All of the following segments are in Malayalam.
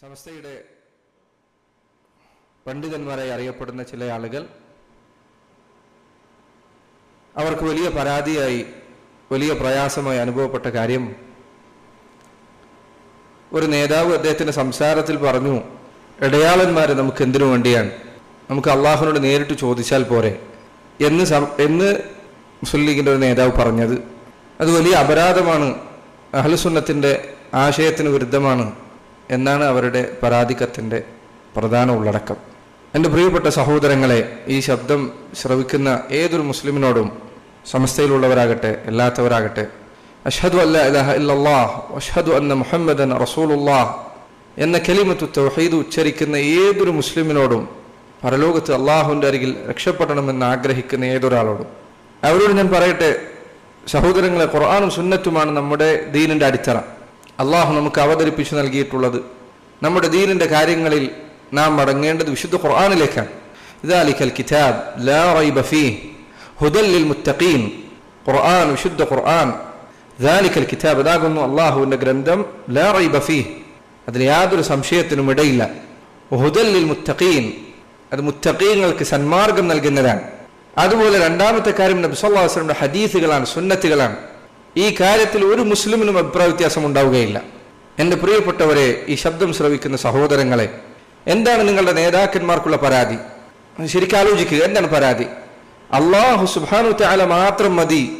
സമസ്തയുടെ പണ്ഡിതന്മാരായി അറിയപ്പെടുന്ന ചില ആളുകൾ അവർക്ക് വലിയ പരാതിയായി വലിയ പ്രയാസമായി അനുഭവപ്പെട്ട കാര്യം ഒരു നേതാവ് അദ്ദേഹത്തിന്റെ സംസാരത്തിൽ പറഞ്ഞു ഇടയാളന്മാർ നമുക്ക് എന്തിനു വേണ്ടിയാണ്? നമുക്ക് അള്ളാഹുനോട് നേരിട്ട് ചോദിച്ചാൽ പോരെ? എന്ന് എന്ന് മുസ്ലിം ലീഗിന്റെ ഒരു നേതാവ് പറഞ്ഞത്. അത് വലിയ അപരാധമാണ്. അഹ്ലുസുന്നത്തിന്റെ ആശയത്തിന് വിരുദ്ധമാണ്. എന്നാണ് അവരുടെ പരാതിക്കത്തിന്റെ പ്രധാന ഉള്ളടക്കം. എന്റെ പ്രിയപ്പെട്ട സഹോദരങ്ങളെ ഈ ശബ്ദം ശ്രവിക്കുന്ന ഏതൊരു മുസ്ലിമിനോടും സമസ്തയിലുള്ളവരാകട്ടെ അല്ലാത്തവരാകട്ടെ അഷ്ഹദു അല്ല ഇലാഹ ഇല്ലല്ലാഹ് അഷ്ഹദു അന്ന മുഹമ്മദൻ റസൂലുള്ളാഹ് എന്ന കലിമത്തു തൗഹീദ് ഉച്ചരിക്കുന്ന ഏതൊരു മുസ്ലിമിനോടും പരലോകത്ത് അള്ളാഹുവിന്റെ അരികിൽ രക്ഷപ്പെടണമെന്ന് ആഗ്രഹിക്കുന്ന ഏതൊരാളോടും. അവരോട് ഞാൻ പറയട്ടെ സഹോദരങ്ങളെ ഖുർആാനും സുന്നത്തുമാണ് നമ്മുടെ ദീനിന്റെ അടിത്തറ. അള്ളാഹു നമുക്ക് അവതരിപ്പിച്ചു നൽകിയിട്ടുള്ളത്. നമ്മുടെ ദീനിന്റെ കാര്യങ്ങളിൽ നാം മടങ്ങേണ്ടത് വിശുദ്ധ ഖുർആാനിലേക്കാണ്. ഇതാലിക്കൽ കിതാബ് ലാ റൈബ ഫീ മുത്തഖീൻ. ഖുർആൻ വിശുദ്ധ ഖുർആൻ. ദാലിക്കൽ കിതാബ് ഇതാകുന്നു അള്ളാഹുവിന്റെ ഗ്രന്ഥം ലാ റൈബ ഫീ. അതിൽ യാതൊരു സംശയത്തിനും ഇടയില്ല. മുത്തഖീൻ. അത് മുത്തഖീങ്ങൾക്ക് സന്മാർഗം നൽകുന്നതാണ്. അതുപോലെ രണ്ടാമത്തെ കാര്യം നബി സല്ലല്ലാഹു അലൈഹി വസല്ലമയുടെ ഹദീസുകളാണ് സുന്നത്തുകളാണ്. ഈ കാര്യത്തിൽ ഒരു മുസ്ലിമിനും അഭിപ്രായ വ്യത്യാസം ഉണ്ടാവുകയില്ല. എന്റെ പ്രിയപ്പെട്ടവരെ ഈ ശബ്ദം ശ്രവിക്കുന്ന സഹോദരങ്ങളെ എന്താണ് നിങ്ങളുടെ നേതാക്കന്മാർക്കുള്ള പരാതി? ശരിക്കും ആലോചിക്കുക എന്താണ് പരാതി? അള്ളാഹു സുബാനു താല മാത്രം മതി.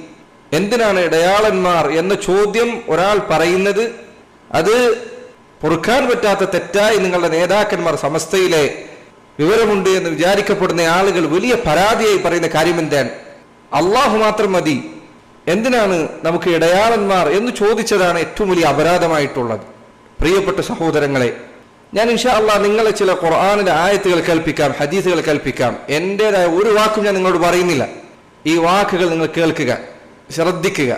എന്തിനാണ് ഇടയാളന്മാർ എന്ന ചോദ്യം ഒരാൾ പറയുന്നത്? അത് പൊറുക്കാൻ പറ്റാത്ത തെറ്റായി നിങ്ങളുടെ നേതാക്കന്മാർ സമസ്തയിലെ വിവരമുണ്ട് എന്ന് വിചാരിക്കപ്പെടുന്ന ആളുകൾ വലിയ പരാതിയായി പറയുന്ന കാര്യം എന്താണ്? അള്ളാഹു മാത്രം മതി. എന്തിനാണ് നമുക്ക് ഇടയാളന്മാർ എന്ന് ചോദിച്ചതാണ് ഏറ്റവും വലിയ അപരാധമായിട്ടുള്ളത്? പ്രിയപ്പെട്ട സഹോദരങ്ങളെ ഞാൻ ഇൻഷാ അള്ളാഹ് നിങ്ങളെ ചില ഖുർആാനിന്റെ ആയത്തുകൾ കേൾപ്പിക്കാം ഹദീസുകൾ കേൾപ്പിക്കാം. എന്റെതായ ഒരു വാക്കും ഞാൻ നിങ്ങളോട് പറയുന്നില്ല. ഈ വാക്കുകൾ നിങ്ങൾ കേൾക്കുക ശ്രദ്ധിക്കുക.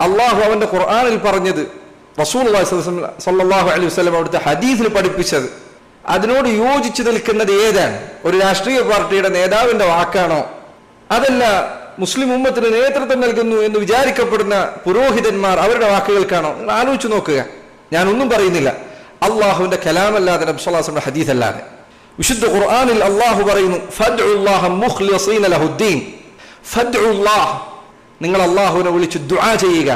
അള്ളാഹു അവന്റെ ഖുർആാനിൽ പറഞ്ഞത് റസൂൽ സല്ലാഹു അലൈഹി വസ്ലം അവിടുത്തെ ഹദീസിൽ പഠിപ്പിച്ചത്. അതിനോട് യോജിച്ചു നിൽക്കുന്നത് ഏതാണ്? ഒരു രാഷ്ട്രീയ പാർട്ടിയുടെ നേതാവിന്റെ വാക്കാണോ? അതല്ല മുസ്ലിം ഉമ്മത്തിന് നേതൃത്വം നൽകുന്നു എന്ന് വിചാരിക്കപ്പെടുന്ന പുരോഹിതന്മാർ അവരുടെ വാക്കുകൾക്കാണോ നിങ്ങൾ ആലോചിച്ചു നോക്കുക. ഞാൻ ഒന്നും പറയുന്നില്ല. അള്ളാഹുവിന്റെ കലാമല്ലാതെ നബ്സുല്ലാസിന്റെ ഹദീസ് അല്ലാതെ വിശുദ്ധ ഖുർആാനിൽ അള്ളാഹു പറയുന്നു നിങ്ങൾ അള്ളാഹുവിനെ വിളിച്ച് ദുആ ചെയ്യുക.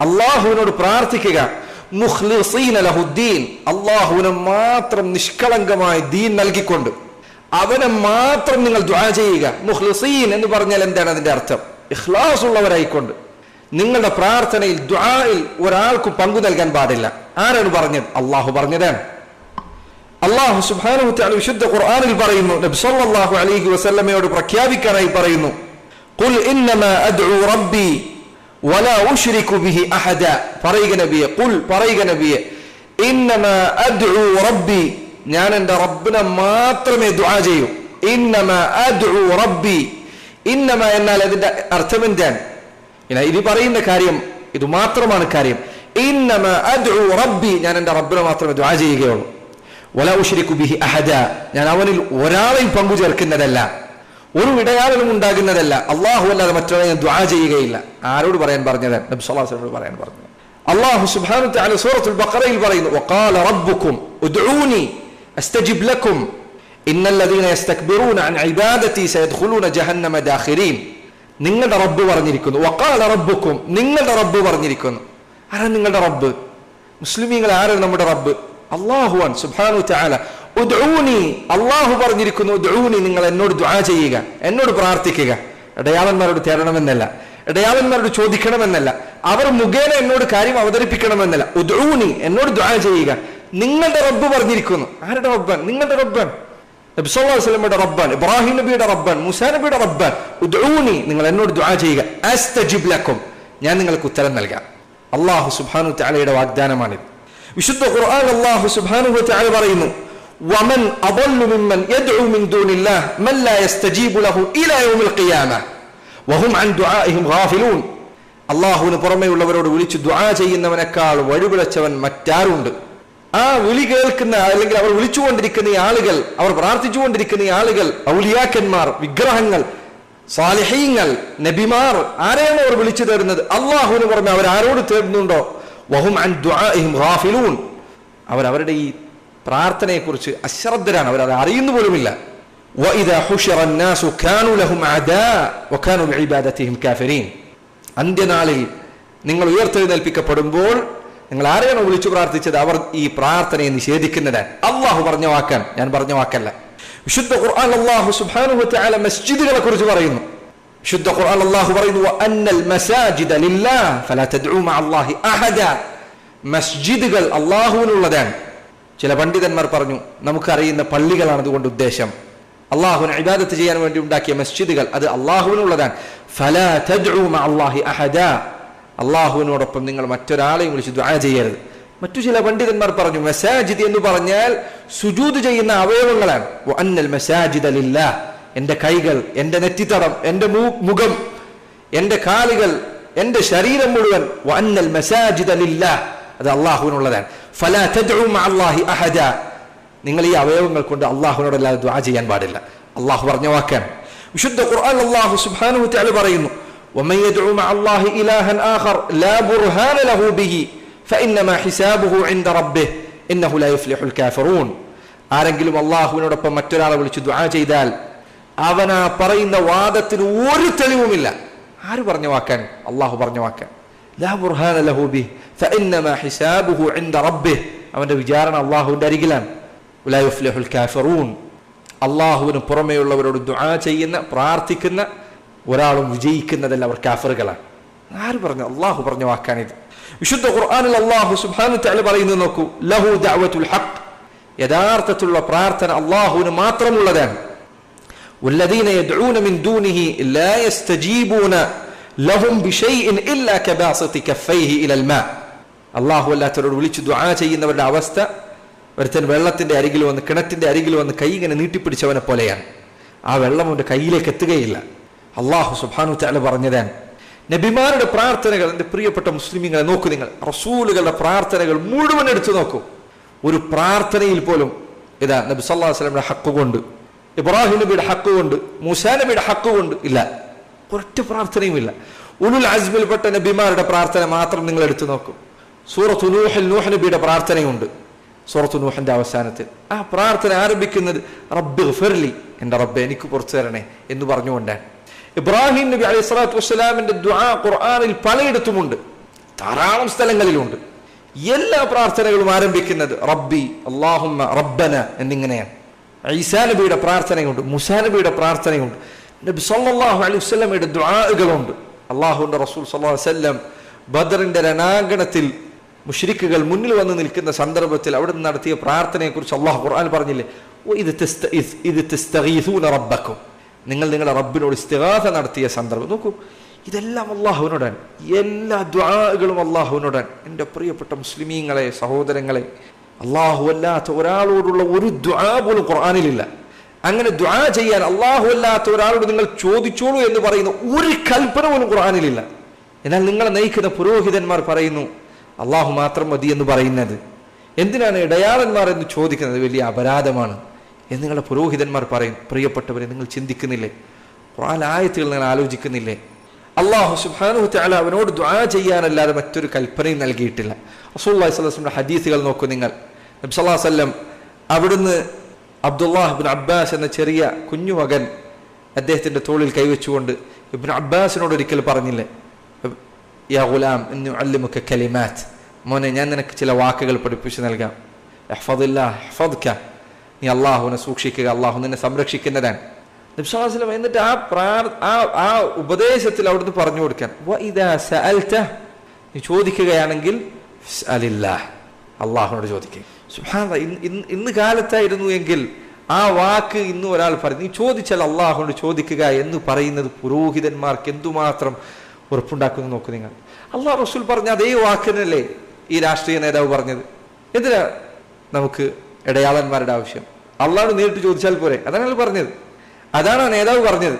അള്ളാഹുവിനോട് പ്രാർത്ഥിക്കുക. മുഖ്ലിസീൻ ലഹുദ്ദീൻ. അള്ളാഹുവിനെ മാത്രം നിഷ്കളങ്കമായി ദീൻ നൽകിക്കൊണ്ട്. അവനെ മാത്രം നിങ്ങൾ ദ്വാ ചെയ്യുക. മുഹ്ലസീൻ എന്ന് പറഞ്ഞാൽ എന്താണ് അതിന്റെ അർത്ഥം? ഇഖ്ലാസ് ഉള്ളവരായിക്കൊണ്ട് നിങ്ങളുടെ പ്രാർത്ഥനയിൽ ദ്വായിൽ ഒരാൾക്കും പങ്കു നൽകാൻ പാടില്ല. ആരാണ് പറഞ്ഞത്? അള്ളാഹു പറഞ്ഞതാണ്. അള്ളാഹു തആല വിശുദ്ധ ഖുർആാനിൽ പറയുന്നു നബി സല്ലല്ലാഹു അലൈഹി വസല്ലമയോട് പ്രഖ്യാപിക്കാനായി പറയുന്നു ഖുൽ ഇന്നമാ റബ്ബി വലാ ബിഹി അഹദ. പറയുക നബിയെ ഖുൽ പറയുക നബിയെ ഇന്നമാ റബ്ബി ഞാൻ എന്റെ റബ്ബിനെ മാത്രമേ ദുആ ചെയ്യൂ. ഇന്നമ അദ്ഉ റബ്ബി. ഇന്നമ എന്നാൽ അതിന്റെ അർത്ഥം എന്താണ്? ഇത് പറയുന്ന കാര്യം ഇത് മാത്രമാണ് കാര്യം. ഇന്നമ അദ്ഉ റബ്ബി. ഞാൻ എന്റെ റബ്ബിനെ മാത്രമേ ദുആ ചെയ്യുകയുള്ളൂ. വല ഉശ്രിക്കു ബിഹി അഹദ. ഞാൻ അവനിൽ ഒരാളെയും പങ്കു ചേർക്കുന്നതല്ല. ഒരു ഇടയാളനും ഉണ്ടാകുന്നതല്ല. അള്ളാഹു അല്ലാതെ മറ്റൊരാളെ ഞാൻ ദുആ ചെയ്യുകയില്ല. ആരോട് പറയാൻ പറഞ്ഞത്? നബി സല്ലല്ലാഹു അലൈഹി പറയാൻ പറഞ്ഞത്. അള്ളാഹു സുബ്ഹാനഹു തആല സൂറത്തുൽ ബഖറയിൽ പറയുന്നു വഖാല റബ്ബുക്കും ഉദ്ഊനി അസ്തജിബ് ان الذين يستكبرون عن عبادتي سيدخلون جهنم داخرين. നിങ്ങളുടെ റബ്ബ് പറഞ്ഞിരിക്കുന്നു. വഖാല റബ്ബുക്കും നിങ്ങളുടെ റബ്ബ് പറഞ്ഞിരിക്കുന്നു. ആരാണ് നിങ്ങളുടെ റബ്ബ്? മുസ്ലിമീങ്ങൾ ആരാണ് നമ്മുടെ റബ്ബ്? അള്ളാഹുവാൻ സുബ്ഹാനഹു തആല ഉദ്ഊനി. അള്ളാഹു പറഞ്ഞിരിക്കുന്നു ഉദ്ഊനി. നിങ്ങൾ എന്നോട് ദുആ ചെയ്യുക. എന്നോട് പ്രാർത്ഥിക്കുക. ഇടയാളന്മാരോട് തേടണമെന്നല്ല. ഇടയാളന്മാരോട് ചോദിക്കണമെന്നല്ല. അവർ മുഖേന എന്നോട് കാര്യം അവതരിപ്പിക്കണമെന്നല്ല. ഉദ്ഊനി. എന്നോട് ദുആ ചെയ്യുക. നിങ്ങളുടെ റബ്ബ് പറഞ്ഞിരിക്കുന്നു. ആരുടെ റബ്ബൻ? നിങ്ങളുടെ റബ്ബൻ. നബിസ്വല്ലാസ്ലമയുടെ റബ്ബാൻ ഇബ്രാഹിം നബിയുടെ റബ്ബാൻ മുസാ നബിയുടെ റബ്ബാൻ ഉദ്ഊനി നിങ്ങൾ എന്നോട് ദുആ ചെയ്യുക. അസ്തജിബ് ലക്കും. ഞാൻ നിങ്ങൾക്ക് ഉത്തരം നൽകാം. അള്ളാഹു സുബ്ഹാനു തആലയുടെ വാഗ്ദാനമാണിത്. വിശുദ്ധ ഖുർആൻ അള്ളാഹു സുബ്ഹാനു തആല പറയുന്നു വമൻ അദല്ലു മിമ്മൻ യദ്ഉ മിൻ ദൂനില്ലാഹ് മൻ ലാ യസ്തജീബു ലഹു ഇലാ യൗമിൽ ഖിയാമ. വഹും അൻ ദുആഇഹിം ഗാഫിലൂൻ. അള്ളാഹുവിന് പുറമേയുള്ളവരോട് വിളിച്ചു ദുആ ചെയ്യുന്നവനേക്കാൾ വഴിപിഴച്ചവൻ മറ്റാരുണ്ട്? ആ വിളി കേൾക്കുന്ന അല്ലെങ്കിൽ അവർ വിളിച്ചുകൊണ്ടിരിക്കുന്ന ആളുകൾ അവർ പ്രാർത്ഥിച്ചുകൊണ്ടിരിക്കുന്ന ആളുകൾ ഔലിയാക്കന്മാർ വിഗ്രഹങ്ങൾ സാലിഹീങ്ങൾ നബിമാർ ആരെയാണ് അവർ വിളിച്ചു തേടുന്നത് അള്ളാഹുവിന് പുറമെ അവർ ആരോട് തേടുന്നുണ്ടോ? വഹും ഹാഫിലൂൺ അവർ അവരുടെ ഈ പ്രാർത്ഥനയെക്കുറിച്ച് അശ്രദ്ധരാണ്. അവർ അത് അറിയുന്നു പോലുമില്ല. അന്ത്യനാളിൽ നിങ്ങൾ ഉയർത്തെഴുന്നേൽപ്പിക്കപ്പെടുമ്പോൾ നിങ്ങൾ ആരെയാണോ വിളിച്ചു പ്രാർത്ഥിച്ചത്? അവർ ഈ പ്രാർത്ഥനയെ നിഷേധിക്കുന്നത്. അള്ളാഹു പറഞ്ഞ വാക്കാൻ ഞാൻ പറഞ്ഞ വാക്കല്ല. വിശുദ്ധ ഖുർആൻ അള്ളാഹു വതആല മസ്ജിദുകളെ കുറിച്ച് പറയുന്നു. വിശുദ്ധ ഖുർആൻ അള്ളാഹു പറയുന്നു അന്നൽ മസാജിദ ലില്ലാ ഫലാ തദ്ഉ അല്ലാഹി അഹദ. മസ്ജിദുകൾ അള്ളാഹുവിനുള്ളതാണ്. ചില പണ്ഡിതന്മാർ പറഞ്ഞു നമുക്കറിയുന്ന പള്ളികളാണ് അതുകൊണ്ട് ഉദ്ദേശം. അള്ളാഹുവിന് ഇബാദത്ത് ചെയ്യാൻ വേണ്ടി ഉണ്ടാക്കിയ മസ്ജിദുകൾ അത് അള്ളാഹുവിനുള്ളതാണ്. ഫലാ തദ്ഉ അല്ലാഹി അഹദ. അള്ളാഹുവിനോടൊപ്പം നിങ്ങൾ മറ്റൊരാളെയും വിളിച്ച് ദുആ ചെയ്യരുത്. മറ്റു ചില പണ്ഡിതന്മാർ പറഞ്ഞു മെസാജിദ് എന്ന് പറഞ്ഞാൽ സുജൂത് ചെയ്യുന്ന അവയവങ്ങളാണ്. വഅന്നൽ മസാജിദ ലില്ലാഹ്. എന്റെ കൈകൾ എന്റെ നെറ്റിത്തടം എന്റെ മുഖം എന്റെ കാലുകൾ എന്റെ ശരീരം മുഴുവൻ. വഅന്നൽ മസാജിദ ലില്ലാഹ്. അത് അള്ളാഹുവിനുള്ളതാണ്. ഫലാ അള്ളാഹി അഹജ നിങ്ങൾ ഈ അവയവങ്ങൾ കൊണ്ട് അള്ളാഹുവിനോടല്ലാതെ ദ്വാ ചെയ്യാൻ പാടില്ല. അള്ളാഹു പറഞ്ഞ വാക്കാണ്. വിശുദ്ധ ഖുർആൻ അള്ളാഹു വതആല പറയുന്നു ومن يدعو مع الله إلها آخر لا برهان له به فإنما حسابه عند ربه إنه لا يفلح الكافرون ആരെങ്കിലും അള്ളാഹുവിനോടൊപ്പം മറ്റൊരാളെ വിളിച്ച് ദുആ ചെയ്താൽ അവൻ ആ പറയുന്ന വാദത്തിന് ഒരു തെളിവുമില്ല ആര് പറഞ്ഞ വാക്കാൻ അള്ളാഹു പറഞ്ഞ വാക്കാൻ ലാ ബുർഹാന ലഹു ബിഹ് ഫഇന്നമാ ഹിസാബുഹു ഇൻദ റബ്ബിഹ് അവന്റെ വിചാരണ അള്ളാഹുവിന്റെ അരികിലാണ് لا يفلح الكافرون അള്ളാഹുവിന് പുറമെയുള്ളവരോട് ദുആ ചെയ്യുന്ന പ്രാർത്ഥിക്കുന്ന ഒരാളും വിജയിക്കുന്നതല്ല അവർ കാഫറുകളാണ് ആര് പറഞ്ഞു അള്ളാഹു പറഞ്ഞ വാക്കാണിത് വിശുദ്ധ ഖുർആനിൽ അള്ളാഹു സുബ്ഹാനഹു തആല പറയുന്നത് നോക്കൂ ലഹു ദഅവത്തുൽ ഹഖ് യഥാർത്ഥത്തിലുള്ള പ്രാർത്ഥന അള്ളാഹുവിന് മാത്രമുള്ളതാണ് والذين يدعون من دونه لا يستجيبون لهم بشيء إلا كباسط كفيه إلى الماء അള്ളാഹു അല്ലാത്തവരോട് വിളിച്ച് ദുആ ചെയ്യുന്നവരുടെ അവസ്ഥ ഒരുത്തൻ വെള്ളത്തിന്റെ അരികിൽ വന്ന് കിണറ്റിന്റെ അരികിൽ വന്ന് കൈ ഇങ്ങനെ നീട്ടിപ്പിടിച്ചവനെ പോലെയാണ് ആ വെള്ളം അവന്റെ കയ്യിലേക്ക് എത്തുകയില്ല അള്ളാഹു സുബാനു തല പറഞ്ഞതാണ്. നബിമാരുടെ പ്രാർത്ഥനകൾ എന്റെ പ്രിയപ്പെട്ട മുസ്ലിമിങ്ങളെ നോക്കൂ നിങ്ങൾ. റസൂലുകളുടെ പ്രാർത്ഥനകൾ മുഴുവൻ എടുത്തു നോക്കൂ. ഒരു പ്രാർത്ഥനയിൽ പോലും ഇതാ നബി സല്ലാ വസ്ലമിയുടെ ഹക്ക് കൊണ്ട് ഇബ്രാഹിം നബിയുടെ ഹക്ക് കൊണ്ട് മൂസാ നബിയുടെ ഹക്ക് കൊണ്ട് ഇല്ല. ഒരൊറ്റ പ്രാർത്ഥനയുമില്ല ഉലുൽ അസ്മിൽപ്പെട്ട നബിമാരുടെ പ്രാർത്ഥന മാത്രം നിങ്ങൾ എടുത്തു നോക്കൂ. സൂറത്ത് നൂഹൽ നൂഹ് നബിയുടെ പ്രാർത്ഥനയുണ്ട്. സൂറത്ത് നൂഹിന്റെ അവസാനത്തിൽ. ആ പ്രാർത്ഥന ആരംഭിക്കുന്നത് റബ്ബ് ഫെർലി എന്റെ റബ്ബ് എനിക്ക് പുറത്തു തരണേ എന്ന് പറഞ്ഞുകൊണ്ടാണ്. ഇബ്രാഹിം നബി അലൈഹി സ്വലാത്തു വസ്സലാമിന്റെ ദുആ ഖുർആനിൽ പലയിടത്തുമുണ്ട്. ധാരാളം സ്ഥലങ്ങളിലുണ്ട്. എല്ലാ പ്രാർത്ഥനകളും ആരംഭിക്കുന്നത് റബ്ബി അള്ളാഹുമ്മ റബ്ബന എന്നിങ്ങനെയാണ്. ഈസാ നബിയുടെ പ്രാർത്ഥനയുണ്ട് മുസാ നബിയുടെ പ്രാർത്ഥനയുണ്ട്. നബി സല്ലല്ലാഹു അലൈഹി വസല്ലമയുടെ ദുആകളുണ്ട്. അള്ളാഹുവിന്റെ റസൂൽ അലൈഹി വസല്ലം ബദറിന്റെ രണാങ്കണത്തിൽ മുഷരിക്കുകൾ മുന്നിൽ വന്ന് നിൽക്കുന്ന സന്ദർഭത്തിൽ അവിടെ നിന്ന് നടത്തിയ പ്രാർത്ഥനയെക്കുറിച്ച് അള്ളാഹു ഖുർആൻ പറഞ്ഞില്ലേ? "ഓ, ഇത് ഇത് റബ്ബക്കും. നിങ്ങൾ നിങ്ങളുടെ റബ്ബിനോട് ഇസ്തിഗാസ നടത്തിയ സന്ദർഭം. നോക്കൂ ഇതെല്ലാം അള്ളാഹുവിനോടാണ്. എല്ലാ ദ്വാകളും അള്ളാഹുവിനോടാണ്. എന്റെ പ്രിയപ്പെട്ട മുസ്ലിമീങ്ങളെ സഹോദരങ്ങളെ അള്ളാഹു അല്ലാത്ത ഒരാളോടുള്ള ഒരു ദ്വാ പോലും ഖുർആനിലില്ല. അങ്ങനെ ദ്വാ ചെയ്യാൻ അള്ളാഹു അല്ലാത്ത ഒരാളോട് നിങ്ങൾ ചോദിച്ചോളൂ എന്ന് പറയുന്ന ഒരു കൽപ്പന പോലും ഖുർആാനിലില്ല. എന്നാൽ നിങ്ങളെ നയിക്കുന്ന പുരോഹിതന്മാർ പറയുന്നു അള്ളാഹു മാത്രം മതി എന്ന് പറയുന്നത്. എന്തിനാണ് ഇടയാളന്മാർ എന്ന് ചോദിക്കുന്നത്? വലിയ അപരാധമാണ്. എന്ന് നിങ്ങളുടെ പുരോഹിതന്മാർ പറയും. പ്രിയപ്പെട്ടവരെ നിങ്ങൾ ചിന്തിക്കുന്നില്ലേ? ഖുർആൻ ആയത്തുകൾ നിങ്ങൾ ആലോചിക്കുന്നില്ലേ? അള്ളാഹു സുബ്ഹാനഹു തആല അവനോട് ദ്വാ ചെയ്യാനല്ലാതെ മറ്റൊരു കൽപ്പനയും നൽകിയിട്ടില്ല. അലൈഹി വസല്ലം ഹദീസുകൾ നോക്കൂ നിങ്ങൾ. നബി സല്ലല്ലാഹു അലൈഹി വസല്ലം അവിടുന്ന് അബ്ദുല്ലാഹിബിൻ അബ്ബാസ് എന്ന ചെറിയ കുഞ്ഞു മകൻ അദ്ദേഹത്തിന്റെ തോളിൽ കൈവച്ചുകൊണ്ട് ഇബിൻ അബ്ബാസിനോട് ഒരിക്കൽ പറഞ്ഞില്ലേ? യാ ഗുലാം ഇന്നു അല്ലിമുക കലിമാത്ത്. മോനെ ഞാൻ നിനക്ക് ചില വാക്കുകൾ പഠിപ്പിച്ചു നൽകാം. ഇഹ്ഫദില്ലാ ഇഹ്ഫദ്ക നീ അള്ളാഹുവിനെ സൂക്ഷിക്കുക അള്ളാഹു നിന്നെ സംരക്ഷിക്കുന്നതാണ്. നബ്സാസ്ലം എന്നിട്ട് ആ പ്രാർ ആ ആ ഉപദേശത്തിൽ അവിടുന്ന് പറഞ്ഞു കൊടുക്കാൻ. നീ ചോദിക്കുകയാണെങ്കിൽ അള്ളാഹുനോട് ചോദിക്കുക ഇന്ന് ഇന്ന് ഇന്ന് കാലത്തായിരുന്നു എങ്കിൽ ആ വാക്ക് ഇന്ന് ഒരാൾ പറയും. നീ ചോദിച്ചാൽ അള്ളാഹുനോട് ചോദിക്കുക എന്ന് പറയുന്നത് പുരോഹിതന്മാർക്ക് എന്തുമാത്രം ഉറപ്പുണ്ടാക്കുന്നു നോക്കൂ നിങ്ങൾ. അള്ളാഹ് റസൂൽ പറഞ്ഞ അതേ വാക്കിനല്ലേ ഈ രാഷ്ട്രീയ നേതാവ് പറഞ്ഞത്. എന്തിനാ നമുക്ക് ഇടയാളന്മാരുടെ ആവശ്യം. അള്ളാഹ് നേരിട്ട് ചോദിച്ചാൽ പോരെ? അതാണ് അയാൾ പറഞ്ഞത്. അതാണ് ആ നേതാവ് പറഞ്ഞത്.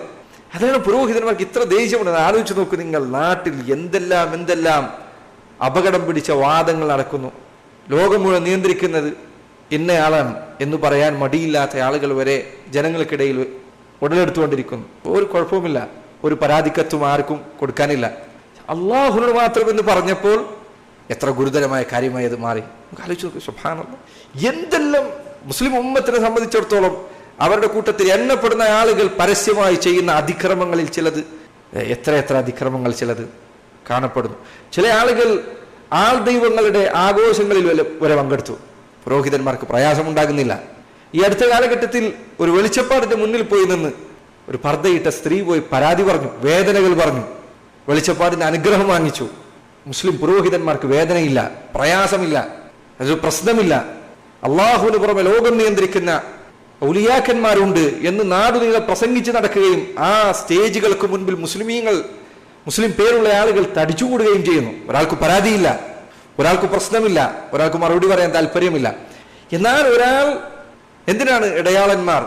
അതാണ് പുരോഹിതന്മാർക്ക് ഇത്ര ദേഷ്യമുണ്ട്. ആലോചിച്ച് നോക്കൂ നിങ്ങൾ നാട്ടിൽ എന്തെല്ലാം എന്തെല്ലാം അപകടം പിടിച്ച വാദങ്ങൾ നടക്കുന്നു. ലോകം മുഴുവൻ നിയന്ത്രിക്കുന്നത് ഇന്നയാളാണ് എന്ന് പറയാൻ മടിയില്ലാത്ത ആളുകൾ വരെ ജനങ്ങൾക്കിടയിൽ ഉടലെടുത്തുകൊണ്ടിരിക്കുന്നു. ഒരു കുഴപ്പവുമില്ല. ഒരു പരാതിക്കത്തും ആർക്കും കൊടുക്കാനില്ല. അള്ളാഹുനോട് മാത്രം എന്ന് പറഞ്ഞപ്പോൾ എത്ര ഗുരുതരമായ കാര്യമായി അത് മാറി. നമുക്ക് ആലോചിച്ച് നോക്കും സുഭാനുള്ള എന്തെല്ലാം മുസ്ലിം ഉമ്മത്തിനെ സംബന്ധിച്ചിടത്തോളം അവരുടെ കൂട്ടത്തിൽ എണ്ണപ്പെടുന്ന ആളുകൾ പരസ്യമായി ചെയ്യുന്ന അതിക്രമങ്ങളിൽ ചിലത് എത്ര എത്ര അതിക്രമങ്ങൾ ചിലത് കാണപ്പെടുന്നു. ചില ആളുകൾ ആൾ ദൈവങ്ങളുടെ ആഘോഷങ്ങളിൽ വരെ പങ്കെടുത്തു. പുരോഹിതന്മാർക്ക് പ്രയാസമുണ്ടാകുന്നില്ല. ഈ അടുത്ത കാലഘട്ടത്തിൽ ഒരു വെളിച്ചപ്പാടിന്റെ മുന്നിൽ പോയി നിന്ന് ഒരു പർദ്ദയിട്ട സ്ത്രീ പോയി പരാതി പറഞ്ഞു വേദനകൾ പറഞ്ഞു വെളിച്ചപ്പാടിന്റെ അനുഗ്രഹം വാങ്ങിച്ചു. മുസ്ലിം പുരോഹിതന്മാർക്ക് വേദനയില്ല പ്രയാസമില്ല അതൊരു പ്രശ്നമില്ല. അള്ളാഹുവിന് പുറമെ ലോകം നിയന്ത്രിക്കുന്ന ഔലിയാക്കന്മാരുണ്ട് എന്ന് നാടുനീളെ പ്രസംഗിച്ച് നടക്കുകയും ആ സ്റ്റേജുകൾക്ക് മുൻപിൽ മുസ്ലിമീങ്ങൾ മുസ്ലിം പേരുള്ള ആളുകൾ തടിച്ചുകൂടുകയും ചെയ്യുന്നു. ഒരാൾക്ക് പരാതിയില്ല ഒരാൾക്ക് പ്രശ്നമില്ല ഒരാൾക്ക് മറുപടി പറയാൻ താല്പര്യമില്ല എന്നാൽ ഒരാൾ എന്തിനാണ് ഇടയാളന്മാർ?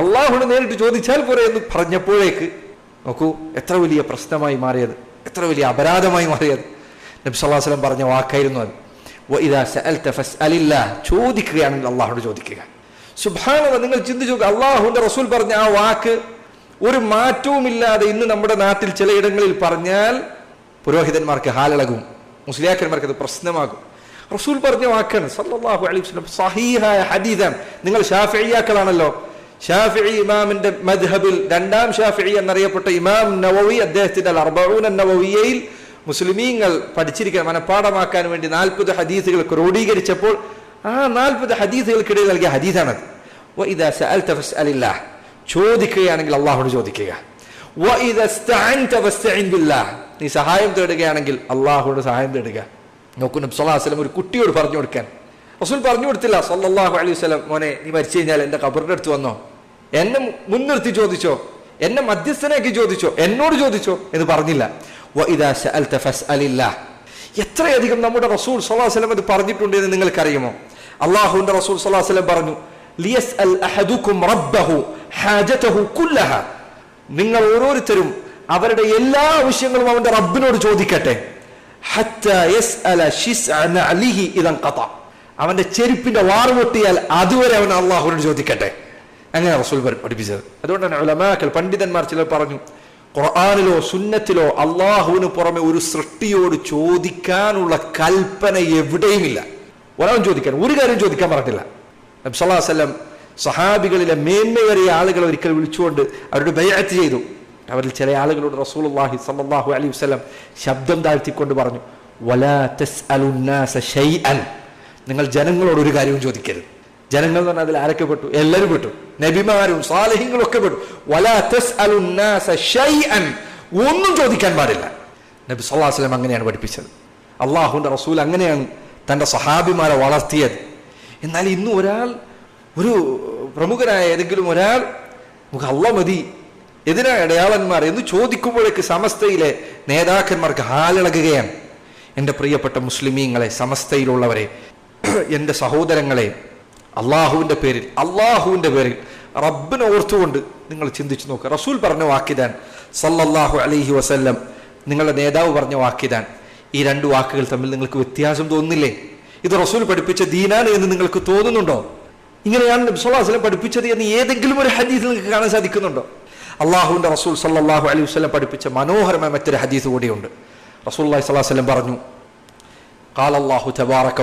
അള്ളാഹുവിനെ നേരിട്ട് ചോദിച്ചാൽ പോരെ എന്ന് പറഞ്ഞപ്പോഴേക്ക് നോക്കൂ എത്ര വലിയ പ്രശ്നമായി മാറിയത് എത്ര വലിയ അപരാധമായി മാറിയത്. നബി സല്ലല്ലാഹു അലൈഹി വസല്ലം പറഞ്ഞ വാക്കായിരുന്നു അത്. ചോദിക്കുകയാണെങ്കിൽ അള്ളാഹുനോട് ചോദിക്കുക. സുബ്ഹാനല്ലാഹ് നിങ്ങൾ ചിന്തിച്ചു നോക്കുക റസൂൽ പറഞ്ഞ ആ വാക്ക് ഒരു മാറ്റവുമില്ലാതെ ഇന്ന് നമ്മുടെ നാട്ടിൽ ചിലയിടങ്ങളിൽ പറഞ്ഞാൽ പുരോഹിതന്മാർക്ക് ഹാലിളകും. മുസ്ലിയാക്കന്മാർക്ക് അത് പ്രശ്നമാകും. റസൂൽ പറഞ്ഞ വാക്കാണ് സല്ലാഹു അലൈഹി വസല്ലം സഹീഹായ ഹദീദാണ് നിങ്ങൾ ഷാഫിയാക്കളാണല്ലോ ഷാഫി ഇമാമിന്റെ മദ്ഹബിൽ രണ്ടാം ഷാഫി എന്നറിയപ്പെട്ട ഇമാം നവവി അദ്ദേഹത്തിന്റെ അർബൂൻ നവവിയയിൽ മുസ്ലിമീങ്ങൾ പഠിച്ചിരിക്കാൻ മനഃപ്പാടമാക്കാൻ വേണ്ടി നാൽപ്പത് ഹദീസുകൾ ക്രോഡീകരിച്ചപ്പോൾ ആ നാൽപ്പത് ഹദീസുകൾക്കിടയിൽ നൽകിയ ഹദീസാണത്. ചോദിക്കുകയാണെങ്കിൽ അള്ളാഹോട് ചോദിക്കുക. നീ സഹായം തേടുകയാണെങ്കിൽ അള്ളാഹുവോട് സഹായം തേടുക. നോക്കൂ നബി സല്ലല്ലാഹു അലൈഹി വസല്ലം ഒരു കുട്ടിയോട് പറഞ്ഞു കൊടുക്കാൻ. റസൂൽ പറഞ്ഞു കൊടുത്തില്ല സല്ലല്ലാഹു അലൈഹി വസ്ലം മോനെ നീ മരിച്ചു കഴിഞ്ഞാൽ എന്റെ കബറിന്റെ അടുത്ത് വന്നോ? എന്നെ മുൻനിർത്തി ചോദിച്ചോ? എന്നെ മധ്യസ്ഥനാക്കി ചോദിച്ചോ? എന്നോട് ചോദിച്ചോ? എന്ന് പറഞ്ഞില്ല. എത്രയധികം നമ്മുടെ റസൂൽ സലാഹുലം ഇത് പറഞ്ഞിട്ടുണ്ട് എന്ന് നിങ്ങൾക്കറിയുമോ? അള്ളാഹുവിന്റെ റസൂൽ സലാഹുലം പറഞ്ഞു ലിയസ്അൽ അഹദുക്കും റബ്ബഹു നിങ്ങൾ ഓരോരുത്തരും അവരുടെ എല്ലാ ആവശ്യങ്ങളും അവന്റെ റബ്ബിനോട് ചോദിക്കട്ടെ. അവന്റെ ചെരുപ്പിന്റെ വാറ് പൊട്ടിയാൽ അതുവരെ അവൻ അള്ളാഹുവിനോട് ചോദിക്കട്ടെ. അങ്ങനെ റസൂൽ പഠി- പഠിപ്പിച്ചത്. അതുകൊണ്ടാണ് പണ്ഡിതന്മാർ ചിലർ പറഞ്ഞു ഖുർആനിലോ സുന്നത്തിലോ അള്ളാഹുവിന് പുറമെ ഒരു സൃഷ്ടിയോട് ചോദിക്കാനുള്ള കൽപ്പന എവിടെയുമില്ല. ഒരാളും ചോദിക്കാൻ ഒരു കാര്യം ചോദിക്കാൻ പറഞ്ഞില്ല നബി സല്ലല്ലാഹു അലൈഹി വസല്ലം സഹാബികളിലെ മേന്മയേറിയ ആളുകളെ ഒരിക്കൽ വിളിച്ചുകൊണ്ട് അവരുടെ ബൈഅത്ത് ചെയ്തു. അവരിൽ ചില ആളുകളോട് റസൂലുള്ളാഹി സ്വല്ലല്ലാഹു അലൈഹി വസ്ലം ശബ്ദം താഴ്ത്തിക്കൊണ്ട് പറഞ്ഞു വലാ നിങ്ങൾ ജനങ്ങളോട് ഒരു കാര്യവും ചോദിക്കരുത്. ജനങ്ങൾ എന്ന് പറഞ്ഞാൽ അതിൽ ആരൊക്കെ പെട്ടു? എല്ലാവരും പെട്ടു. നബിമാരും സാലഹിങ്ങളും ഒക്കെ പെട്ടു. ഒന്നും ചോദിക്കാൻ പാടില്ല. നബി സല്ലാസ്ലം അങ്ങനെയാണ് പഠിപ്പിച്ചത്. അള്ളാഹുവിന്റെ റസൂൽ അങ്ങനെയാണ് തന്റെ സഹാബിമാരെ വളർത്തിയത്. എന്നാൽ ഇന്ന് ഒരാൾ ഒരു പ്രമുഖനായ ഏതെങ്കിലും ഒരാൾ നമുക്ക് അള്ള മതി എതിനാ ഇടയാളന്മാർ എന്ന് ചോദിക്കുമ്പോഴേക്ക് സമസ്തയിലെ നേതാക്കന്മാർക്ക് ഹാലിളകുകയാണ്. എന്റെ പ്രിയപ്പെട്ട മുസ്ലിമീങ്ങളെ സമസ്തയിലുള്ളവരെ എന്റെ സഹോദരങ്ങളെ അള്ളാഹുവിന്റെ പേരിൽ അള്ളാഹുവിന്റെ പേരിൽ. റബ്ബിനെ ഓർത്തുകൊണ്ട് നിങ്ങൾ ചിന്തിച്ചു നോക്കുക റസൂൽ പറഞ്ഞ വാക്കിതാൻ സല്ലല്ലാഹു അലൈഹി വസല്ലം നിങ്ങളുടെ നേതാവ് പറഞ്ഞ വാക്കിതാൻ ഈ രണ്ട് വാക്കുകൾ തമ്മിൽ നിങ്ങൾക്ക് വ്യത്യാസം തോന്നുന്നില്ലേ? ഇത് റസൂൽ പഠിപ്പിച്ച ദീനാണ് എന്ന് നിങ്ങൾക്ക് തോന്നുന്നുണ്ടോ? ഇങ്ങനെയാണ് നബ്സുല്ലാസ്ലം പഠിപ്പിച്ചത് എന്ന് ഏതെങ്കിലും ഒരു ഹദീസ് നിങ്ങൾക്ക് കാണാൻ സാധിക്കുന്നുണ്ടോ? അള്ളാഹുവിന്റെ റസൂൽ സല്ലാഹു അലൈഹി വസ്ലം പഠിപ്പിച്ച മനോഹരമായ മറ്റൊരു ഹദീസ് കൂടിയുണ്ട്. റസൂൽ അള്ളഹി സ്വലാഹു പറഞ്ഞു കാലല്ലാഹു തബാറക്ക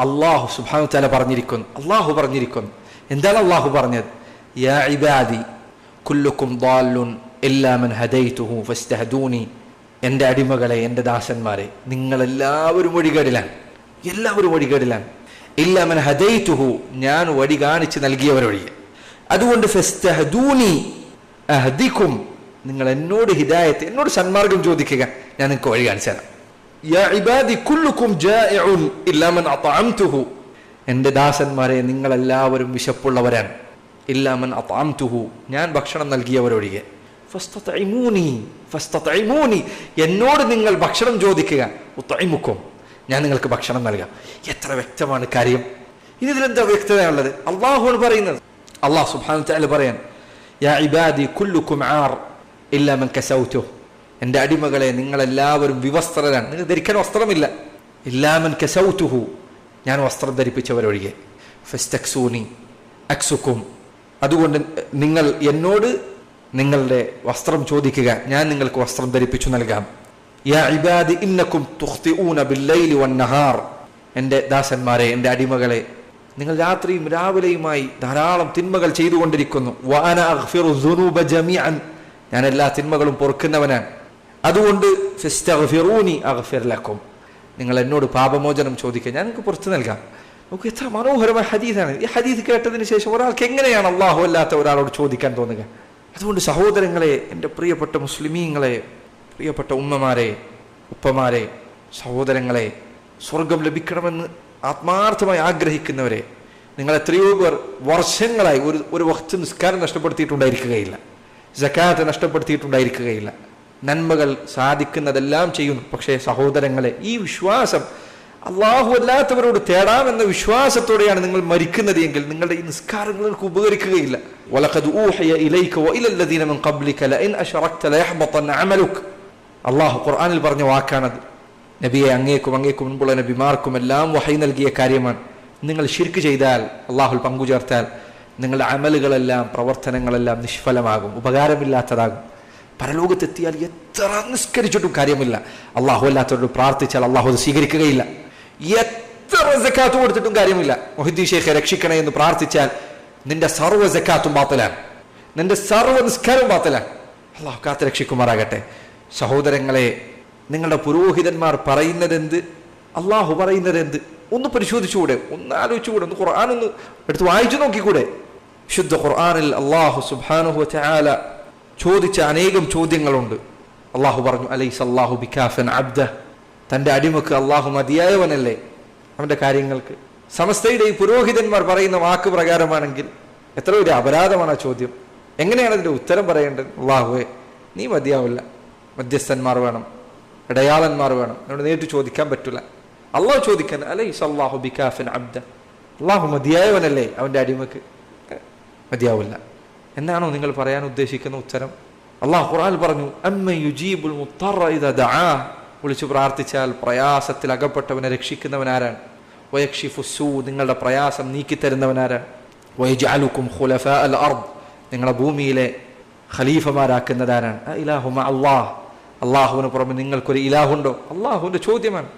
അള്ളാഹു സുബാനു തല പറഞ്ഞിരിക്കുന്നു. അള്ളാഹു പറഞ്ഞിരിക്കുന്നു. എന്താണ് അള്ളാഹു പറഞ്ഞത്? യാ ഇബാദി കുല്ലുക്കും ദാലുൻ ഫസ്തഹദൂനി. എന്റെ അടിമകളെ എന്റെ ദാസന്മാരെ നിങ്ങളെല്ലാവരും വഴികേടിലാണ് എല്ലാവരും വഴികേടിലാണ് ഇല്ലാമൻ ഹദൈത്തുഹു ഞാൻ വഴി കാണിച്ച് നൽകിയവരൊഴിയെ അതുകൊണ്ട് ഫസ്തഹദൂനി നിങ്ങൾ എന്നോട് ഹിദായത്ത് എന്നോട് സന്മാർഗം ചോദിക്കുക. ഞാൻ നിങ്ങൾക്ക് വഴി കാണിച്ചു തരാം. യാ ഇബാദി കുല്ലുക്കും ജാഇഉൻ ഇല്ലാ മൻ അത്അംതുഹു എന്റെ ദാസന്മാരെ നിങ്ങളെല്ലാവരും വിശപ്പുള്ളവരാണ്. ഇല്ലാ മൻ അത്അംതുഹു ഞാൻ ഭക്ഷണം നൽകിയവരൊഴികെ. ഫസ്തതഇമൂനി ഫസ്തതഇമൂനി. എന്നോട് നിങ്ങൾ ഭക്ഷണം ചോദിക്കുക. ഉത്തൈമുക്കും ഞാൻ നിങ്ങൾക്ക് ഭക്ഷണം നൽകാം. എത്ര വ്യക്തമാണ് കാര്യം. ഇനി ഇതിലെന്താ വ്യക്തതയുള്ളത്? അള്ളാഹുവാണ് പറയുന്നത്. അള്ളാഹ് വതആല പറയാൻ എന്റെ അടിമകളെ നിങ്ങളെല്ലാവരും വിവസ്ത്രരാണ്. നിങ്ങൾ ധരിക്കാൻ വസ്ത്രമില്ല. ഇല്ലാമൻ കസൗതുഹു. ഞാൻ വസ്ത്രം ധരിപ്പിച്ചവരൊഴികെ. ഫെസ്റ്റക്സൂനി അക്സുക്കും. അതുകൊണ്ട് നിങ്ങൾ എന്നോട് നിങ്ങളുടെ വസ്ത്രം ചോദിക്കുക. ഞാൻ നിങ്ങൾക്ക് വസ്ത്രം ധരിപ്പിച്ചു നൽകാം. യാ ഇബാദി ഇന്നക്കും തുഹ്തി തുഖ്തിഊന ബില്ലൈലി നഹാർ എന്റെ ദാസന്മാരെ എന്റെ അടിമകളെ നിങ്ങൾ രാത്രിയും രാവിലെയുമായി ധാരാളം തിന്മകൾ ചെയ്തുകൊണ്ടിരിക്കുന്നു. ഞാൻ എല്ലാ തിന്മകളും പൊറുക്കുന്നവനാണ്. അതുകൊണ്ട് ലക്കും. നിങ്ങൾ എന്നോട് പാപമോചനം ചോദിക്കുക ഞാൻ നിങ്ങൾക്ക് പുറത്തു നൽകാം. നമുക്ക് എത്ര മനോഹരമായ ഹദീസാണ്. ഈ ഹദീസ് കേട്ടതിന് ശേഷം ഒരാൾക്ക് എങ്ങനെയാണ് അള്ളാഹു അല്ലാത്ത ഒരാളോട് ചോദിക്കാൻ തോന്നുക? അതുകൊണ്ട് സഹോദരങ്ങളെ എന്റെ പ്രിയപ്പെട്ട മുസ്ലിമീങ്ങളെ പ്രിയപ്പെട്ട ഉമ്മമാരെ ഉപ്പമാരെ സഹോദരങ്ങളെ സ്വർഗം ലഭിക്കണമെന്ന് ആത്മാർത്ഥമായി ആഗ്രഹിക്കുന്നവരെ നിങ്ങൾ എത്രയോ പേർ വർഷങ്ങളായി ഒരു ഒരു വക്ത് നിസ്കാരം നഷ്ടപ്പെടുത്തിയിട്ടുണ്ടായിരിക്കുകയില്ല. ജക്കാത്ത് നഷ്ടപ്പെടുത്തിയിട്ടുണ്ടായിരിക്കുകയില്ല. നന്മകൾ സാധിക്കുന്നതെല്ലാം ചെയ്യുന്നു. പക്ഷേ സഹോദരങ്ങളെ ഈ വിശ്വാസം അള്ളാഹു അല്ലാത്തവരോട് തേടാമെന്ന വിശ്വാസത്തോടെയാണ് നിങ്ങൾ മരിക്കുന്നത് എങ്കിൽ നിങ്ങളുടെ ഈ നിസ്കാരങ്ങൾ ഉപകരിക്കുകയില്ല. അള്ളാഹു ഖുർആാനിൽ പറഞ്ഞ വാക്കാണത് നബിയെ അങ്ങേക്കും അങ്ങേക്കും മുൻപുള്ള നബിമാർക്കും എല്ലാം വഹൈ നൽകിയ കാര്യമാണ്. നിങ്ങൾ ശിർക്ക് ചെയ്താൽ അള്ളാഹുൽ പങ്കുചേർത്താൽ നിങ്ങളുടെ അമലുകളെല്ലാം പ്രവർത്തനങ്ങളെല്ലാം നിഷ്ഫലമാകും ഉപകാരമില്ലാത്തതാകും. പരലോകത്തെത്തിയാൽ എത്ര നിസ്കരിച്ചിട്ടും കാര്യമില്ല. അള്ളാഹു അല്ലാത്തവരോട് പ്രാർത്ഥിച്ചാൽ അള്ളാഹു അത് സ്വീകരിക്കുകയില്ല. എത്ര ജക്കാത്ത് കൊടുത്തിട്ടും കാര്യമില്ല. മൊഹിദ്ദീൻ ഷേഖെ രക്ഷിക്കണേ എന്ന് പ്രാർത്ഥിച്ചാൽ നിന്റെ സർവ ജക്കാത്തും ബാത്തലാണ്. നിന്റെ സർവ നിസ്കാരവും ബാത്തലാണ്. അള്ളാഹു കാത്ത് രക്ഷിക്കുമാറാകട്ടെ. സഹോദരങ്ങളെ നിങ്ങളുടെ പുരോഹിതന്മാർ പറയുന്നതെന്ത്? അള്ളാഹു പറയുന്നതെന്ത്? ഒന്ന് പരിശോധിച്ചുകൂടെ? ഒന്ന് ആലോചിച്ചുകൂടെ? ഒന്ന് ഖുർആൻ ഒന്ന് എടുത്ത് വായിച്ചു നോക്കിക്കൂടെ? ശുദ്ധ ഖുർആാനിൽ അള്ളാഹു സുബാനുഹു ചാല ചോദിച്ച അനേകം ചോദ്യങ്ങളുണ്ട്. അള്ളാഹു പറഞ്ഞു അലൈസ് അള്ളാഹു ബിഖാഫൻ അബ്ദ. തന്റെ അടിമക്ക് അള്ളാഹു മതിയായവനല്ലേ? അവന്റെ കാര്യങ്ങൾക്ക്. സമസ്തയുടെ ഈ പുരോഹിതന്മാർ പറയുന്ന വാക്ക് പ്രകാരമാണെങ്കിൽ എത്ര ഒരു അപരാധമാണ് ആ ചോദ്യം. എങ്ങനെയാണ് അതിന്റെ ഉത്തരം പറയേണ്ടത്? അള്ളാഹുവേ നീ മതിയാവില്ല. മധ്യസ്ഥന്മാർ വേണം. ഇടയാളന്മാർ വേണം. എന്നോട് നേരിട്ട് ചോദിക്കാൻ പറ്റില്ല. അള്ളാഹു ചോദിക്കാൻ അലൈസ് അള്ളാഹു ബിഖാഫൻ അബ്ദ. അള്ളാഹു മതിയായവനല്ലേ അവന്റെ അടിമക്ക്? മതിയാവില്ല. എന്നാണോ നിങ്ങൾ പറയാൻ ഉദ്ദേശിക്കുന്ന ഉത്തരം? അള്ളാഹു ഖുറാൻ പറഞ്ഞു അമ്മ യുജീബുൽ വിളിച്ചു പ്രാർത്ഥിച്ചാൽ പ്രയാസത്തിൽ അകപ്പെട്ടവനെ രക്ഷിക്കുന്നവനാരാണ് വയക്ഷി സൂ നിങ്ങളുടെ പ്രയാസം നീക്കിത്തരുന്നവനാരാണ് വൈജാലുക്കും ഹുലഫ അൽ അർദ് നിങ്ങളുടെ ഭൂമിയിലെ ഖലീഫമാരാക്കുന്നതാരാണ് ഇലാഹുമ അള്ളാഹ്. അള്ളാഹുവിന് പുറമെ നിങ്ങൾക്കൊരു ഇലാഹുണ്ടോ? അള്ളാഹുവിന്റെ ചോദ്യമാണ്.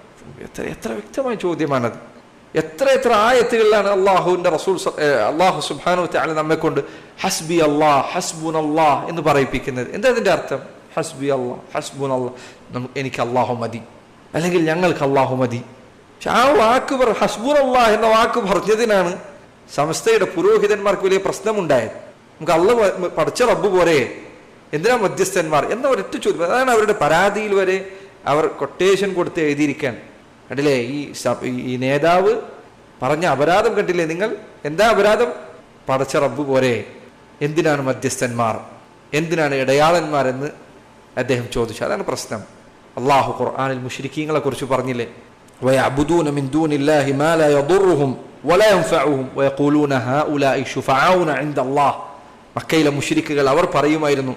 എത്ര എത്ര വ്യക്തമായ ചോദ്യമാണത്. എത്ര എത്ര ആയത്തുകളിലാണ് അള്ളാഹുവിന്റെ റസൂൽ അള്ളാഹു സുബാനു താല നമ്മെ കൊണ്ട് ഹസ്ബി അള്ളാഹ് ഹസ്ബുൻ അള്ളാഹ് എന്ന് പറയിപ്പിക്കുന്നത്. എന്താ അതിന്റെ അർത്ഥം? ഹസ്ബി അള്ളാഹ് ഹസ്ബുൻ അള്ളാഹ്. എനിക്ക് അള്ളാഹു മതി. അല്ലെങ്കിൽ ഞങ്ങൾക്ക് അള്ളാഹു മതി. പക്ഷെ ആ വാക്ക് പറ ഹസ്ബുൻ അള്ളാഹ് എന്ന വാക്ക് പറഞ്ഞതിനാണ് സംസ്ഥയുടെ പുരോഹിതന്മാർക്ക് വലിയ പ്രശ്നമുണ്ടായത്. നമുക്ക് അള്ള പഠിച്ച റബ്ബ് പോരെ. എന്തിനാ മധ്യസ്ഥന്മാർ? എന്ന ഒരൊറ്റ ചോദ്യം. അതാണ് അവരുടെ പരാതിയിൽ വരെ അവർ കൊട്ടേഷൻ കൊടുത്ത് എഴുതിയിരിക്കാൻ. കണ്ടില്ലേ ഈ സ- ഈ- ഈ നേതാവ് പറഞ്ഞ അപരാധം കണ്ടില്ലേ നിങ്ങൾ എന്താ അപരാധം പടച്ച റബ്ബ് പോരെ എന്തിനാണ് മധ്യസ്ഥന്മാർ എന്തിനാണ് ഇടയാളന്മാരെന്ന് അദ്ദേഹം ചോദിച്ചു അതാണ് പ്രശ്നം അള്ളാഹു ഖുർആനിൽ മുഷ്രിക്കീങ്ങളെ കുറിച്ച് പറഞ്ഞില്ലേ ويعبدون من دون الله ما لا يضرهم ولا ينفعهم ويقولون هؤلاء شفعاؤنا عند الله മക്കയിലെ മുഷിരിക്കുകൾ അവർ പറയുമായിരുന്നു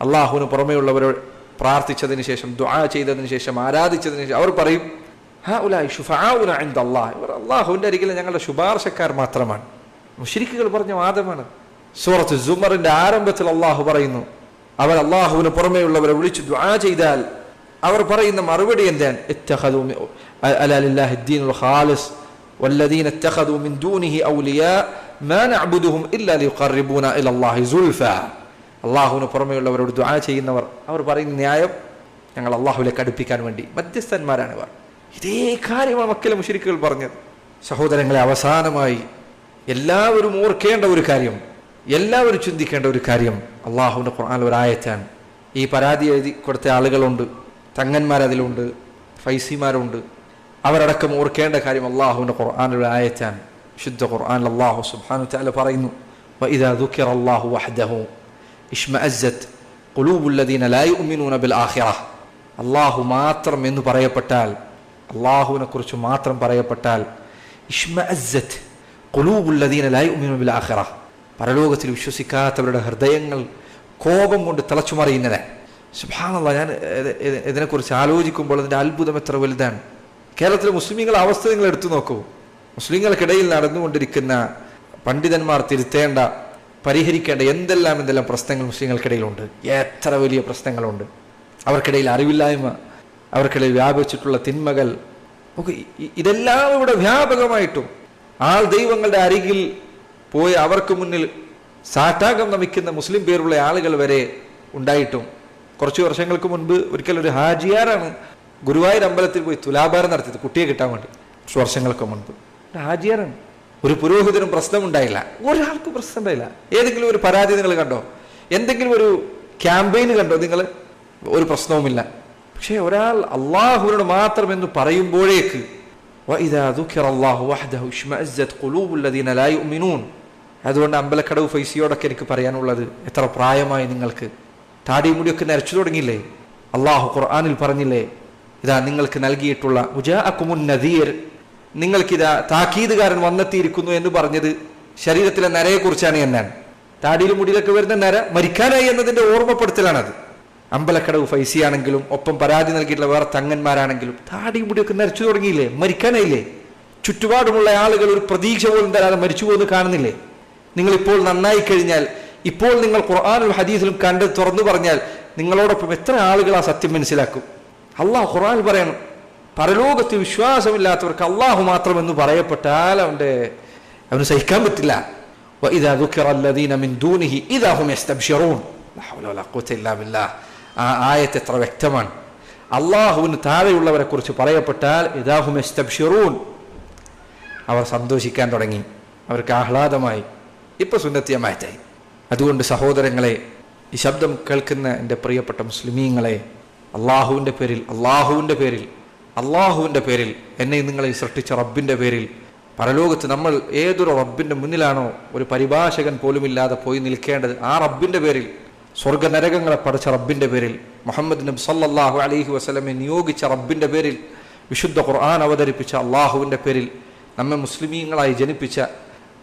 അള്ളാഹുവിന് പുറമെയുള്ളവർ പ്രാർത്ഥിച്ചതിന് ശേഷം ദുആ ചെയ്തതിന് ശേഷം ആരാധിച്ചതിന് ശേഷം അവർ പറയും "ഹഉലാഇ ശുഫആഉന ഇൻദ അല്ലാഹ്." ഇവർ അള്ളാഹുവിന്റെ അരികിൽ ഞങ്ങളുടെ ശുപാർശക്കാർ മാത്രമാണ് മുഷിരിക്കുകൾ പറഞ്ഞ വാദമാണ് സൂറത്ത് സുമറിന്റെ ആരംഭത്തിൽ അള്ളാഹു പറയുന്നു അവർ അള്ളാഹുവിന് പുറമെയുള്ളവരെ വിളിച്ച് ദുആ ചെയ്താൽ അവർ പറയുന്ന മറുപടി എന്താണ് ഇത്തഖദൂ മി- അലാ ലില്ലാഹി الدين الخالص والذين اتخذوا من دونه أولياء ما نعبدهم إلا ليقربونا إلى الله زلفى അള്ളാഹുവിന് പുറമെയുള്ളവരോട് ദുആ ചെയ്യുന്നവർ അവർ പറയുന്ന ന്യായം ഞങ്ങൾ അള്ളാഹുവിലേക്ക് അടുപ്പിക്കാൻ വേണ്ടി മധ്യസ്ഥന്മാരാണ് ഇവർ ഇതേ കാര്യമാണ് മക്കളെ മുഷരിക്കുകൾ പറഞ്ഞത് സഹോദരങ്ങളെ അവസാനമായി എല്ലാവരും ഓർക്കേണ്ട ഒരു കാര്യം എല്ലാവരും ചിന്തിക്കേണ്ട ഒരു കാര്യം അള്ളാഹുവിൻ്റെ ഖുർആൻ ഒരു ആയത്താണ് ഈ പരാതി എഴുതി കൊടുത്ത ആളുകളുണ്ട് തങ്ങന്മാരതിലുണ്ട് ഫൈസിമാരുണ്ട് അവരടക്കം ഓർക്കേണ്ട കാര്യം അള്ളാഹുവിൻ്റെ ഖുർആാനൊരു ആയത്താണ് ശുദ്ധ ഖുർആൻ അള്ളാഹു സുബ്ഹാനഹു തആല പറയുന്നു وإذا ذكر الله وحده اشمأزت قلوب الذين لا يؤمنون بالآخرة അള്ളാഹു മാത്രം എന്ന് പറയപ്പെട്ടാൽ അള്ളാഹുവിനെ കുറിച്ച് മാത്രം പറയപ്പെട്ടാൽ പരലോകത്തിൽ വിശ്വസിക്കാത്തവരുടെ ഹൃദയങ്ങൾ കോപം കൊണ്ട് തിളച്ചുമറിയുന്നത് സുബ്ഹാനല്ലാഹ് ഞാൻ ഇത്- ഇത് ഇതിനെക്കുറിച്ച് ആലോചിക്കുമ്പോൾ അതിന്റെ അത്ഭുതം എത്ര വലുതാണ്. കേരളത്തിലെ മുസ്ലിമീങ്ങളുടെ അവസ്ഥ നിങ്ങൾ എടുത്തു നോക്കൂ. മുസ്ലിങ്ങൾക്കിടയിൽ നടന്നുകൊണ്ടിരിക്കുന്ന പണ്ഡിതന്മാർ തിരുത്തേണ്ട പരിഹരിക്കേണ്ട എന്തെല്ലാം എന്തെല്ലാം പ്രശ്നങ്ങൾ മുസ്ലിങ്ങൾക്കിടയിലുണ്ട്. എത്ര വലിയ പ്രശ്നങ്ങളുണ്ട്. അവർക്കിടയിൽ അറിവില്ലായ്മ അവർക്കിടയിൽ വ്യാപിച്ചിട്ടുള്ള തിന്മകൾ. ഒക്കെ ഇതെല്ലാം ഇവിടെ വ്യാപകമായിട്ടും ആൾ ദൈവങ്ങളുടെ അരികിൽ പോയി അവർക്ക് മുന്നിൽ സാറ്റാകം നമിക്കുന്ന മുസ്ലിം പേരുള്ള ആളുകൾ വരെ ഉണ്ടായിട്ടും കുറച്ച് വർഷങ്ങൾക്ക് മുൻപ് ഒരിക്കൽ ഒരു ഹാജിയാരാണ് ഗുരുവായൂർ അമ്പലത്തിൽ പോയി തുലാഭാരം നടത്തിയത് കുട്ടിയെ കിട്ടാൻ വേണ്ടി. കുറച്ച് വർഷങ്ങൾക്ക് മുൻപ്. ഒരു ഹാജിയാരാണ്. ഒരു പുരോഹിതനും പ്രശ്നമുണ്ടായില്ല ഒരാൾക്ക് പ്രശ്നം ഉണ്ടായില്ല. ഏതെങ്കിലും ഒരു പരാതി നിങ്ങൾ കണ്ടോ? എന്തെങ്കിലും ഒരു ക്യാമ്പയിൻ കണ്ടോ നിങ്ങൾ? ഒരു പ്രശ്നവുമില്ല. പക്ഷെ ഒരാൾ അള്ളാഹുവിനോട് മാത്രം എന്ന് പറയുമ്പോഴേക്ക് അതുകൊണ്ട് അമ്പലക്കടവ് ഫൈസിയോടൊക്കെ എനിക്ക് പറയാനുള്ളത് എത്ര പ്രായമായി നിങ്ങൾക്ക്? താടിയും മുടിയൊക്കെ നരച്ചു തുടങ്ങിയില്ലേ? അള്ളാഹു ഖുർആാനിൽ പറഞ്ഞില്ലേ ഇതാ നിങ്ങൾക്ക് നൽകിയിട്ടുള്ള നദീർ. നിങ്ങൾക്കിതാ താക്കീതുകാരൻ വന്നെത്തിയിരിക്കുന്നു എന്ന് പറഞ്ഞത് ശരീരത്തിലെ നരയെക്കുറിച്ചാണ് എന്നാണ്. താടിയിലും മുടിയിലൊക്കെ വരുന്ന നര മരിക്കാനായി എന്നതിന്റെ ഓർമ്മപ്പെടുത്തലാണത്. അമ്പലക്കടവ് ഫൈസിയാണെങ്കിലും ഒപ്പം പരാതി നൽകിയിട്ടുള്ള വേറെ തങ്ങന്മാരാണെങ്കിലും താടിയും മുടിയൊക്കെ നരച്ചു തുടങ്ങിയില്ലേ? മരിക്കാനായില്ലേ? ചുറ്റുപാടുമുള്ള ആളുകൾ ഒരു പ്രതീക്ഷ പോലും തരാതെ മരിച്ചു പോകുന്നു കാണുന്നില്ലേ? നിങ്ങളിപ്പോൾ നന്നായി കഴിഞ്ഞാൽ ഇപ്പോൾ നിങ്ങൾ ഖുർആാനും ഹദീസിലും കണ്ട് തുറന്നു പറഞ്ഞാൽ നിങ്ങളോടൊപ്പം എത്ര ആളുകൾ ആ സത്യം മനസ്സിലാക്കും? അള്ളാഹ് ഖുർആൻ പറയണം. പരലോകത്ത് വിശ്വാസമില്ലാത്തവർക്ക് അള്ളാഹു മാത്രം എന്ന് പറയപ്പെട്ടാൽ അവന്റെ അവന് സഹിക്കാൻ പറ്റില്ല. ഇതാ ദുഃഖർ അല്ലദീന മിൻ ദൂനിഹി ഇതാഹും എസ്തബ്ഷിറൂൺ ഇല്ലാ ബില്ലാ ആ ആയത്ത് എത്ര വ്യക്തമാണ്. അള്ളാഹുവിന് താഴെയുള്ളവരെ കുറിച്ച് പറയപ്പെട്ടാൽ ഇതാഹുമെസ്തബ്ഷിറൂൻ അവർ സന്തോഷിക്കാൻ തുടങ്ങി. അവർക്ക് ആഹ്ലാദമായി. ഇപ്പോൾ സുന്നത്തിയമായത്തായി അതുകൊണ്ട് സഹോദരങ്ങളെ ഈ ശബ്ദം കേൾക്കുന്ന എന്റെ പ്രിയപ്പെട്ട മുസ്ലിമീങ്ങളെ അള്ളാഹുവിന്റെ പേരിൽ അള്ളാഹുവിന്റെ പേരിൽ അള്ളാഹുവിന്റെ പേരിൽ എന്നെ നിങ്ങളെ സൃഷ്ടിച്ച റബ്ബിന്റെ പേരിൽ പരലോകത്ത് നമ്മൾ ഏതൊരു റബ്ബിന്റെ മുന്നിലാണോ ഒരു പരിഭാഷകൻ പോലുമില്ലാതെ പോയി നിൽക്കേണ്ടത് ആ റബ്ബിന്റെ പേരിൽ. സ്വർഗ നരകങ്ങളെ പഠിച്ച റബ്ബിന്റെ പേരിൽ മുഹമ്മദ് നബി സല്ലാഹു അലഹി വസ്ലമെ നിയോഗിച്ച റബ്ബിന്റെ പേരിൽ വിശുദ്ധ ഖുർആൻ അവതരിപ്പിച്ച അള്ളാഹുവിന്റെ പേരിൽ നമ്മെ മുസ്ലിമീങ്ങളായി ജനിപ്പിച്ച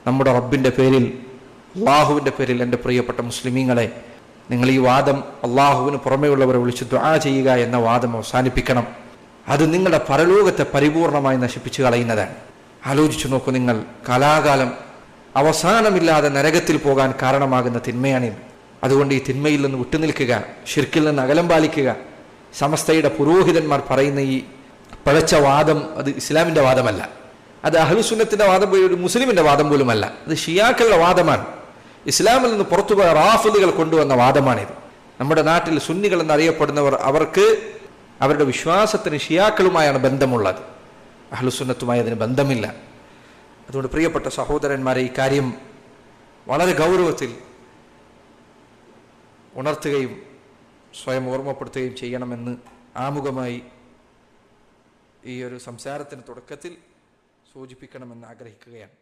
നമ്മുടെ റബ്ബിന്റെ പേരിൽ അള്ളാഹുവിന്റെ പേരിൽ എന്റെ പ്രിയപ്പെട്ട മുസ്ലിമീങ്ങളെ നിങ്ങൾ ഈ വാദം അള്ളാഹുവിന് പുറമെയുള്ളവരെ വിളിച്ച് ദ്വാ ചെയ്യുക എന്ന വാദം അവസാനിപ്പിക്കണം. അത് നിങ്ങളുടെ പരലോകത്തെ പരിപൂർണമായി നശിപ്പിച്ചു കളയുന്നതാണ്. ആലോചിച്ചു നോക്കൂ നിങ്ങൾ കലാകാലം അവസാനമില്ലാതെ നരകത്തിൽ പോകാൻ കാരണമാകുന്ന തിന്മയാണിത്. അതുകൊണ്ട് ഈ തിന്മയിൽ നിന്ന് വിട്ടുനിൽക്കുക ഷിർക്കിൽ നിന്ന് അകലം പാലിക്കുക. സമസ്തയുടെ പുരോഹിതന്മാർ പറയുന്ന ഈ പഴച്ച വാദം അത് ഇസ്ലാമിന്റെ വാദമല്ല. അത് അഹ്ലുസുന്നത്തിന്റെ വാദം ഒരു മുസ്ലിമിന്റെ വാദം പോലുമല്ല. അത് ഷിയാക്കളുടെ വാദമാണ്. ഇസ്ലാമിൽ നിന്ന് പുറത്തുപോയ റാഫിലുകൾ കൊണ്ടുവന്ന വാദമാണിത്. നമ്മുടെ നാട്ടിൽ സുന്നികൾ എന്നറിയപ്പെടുന്നവർ അവർക്ക് അവരുടെ വിശ്വാസത്തിന് ഷിയാക്കളുമായാണ് ബന്ധമുള്ളത്. അഹ്ലുസുന്നത്തുമായി അതിന് ബന്ധമില്ല. അതുകൊണ്ട് പ്രിയപ്പെട്ട സഹോദരന്മാരെ ഈ കാര്യം വളരെ ഗൗരവത്തിൽ ഉണർത്തുകയും സ്വയം ഓർമ്മപ്പെടുത്തുകയും ചെയ്യണമെന്ന് ആമുഖമായി ഈ ഒരു സംസാരത്തിന് തുടക്കത്തിൽ സൂചിപ്പിക്കണമെന്ന് ആഗ്രഹിക്കുകയാണ്.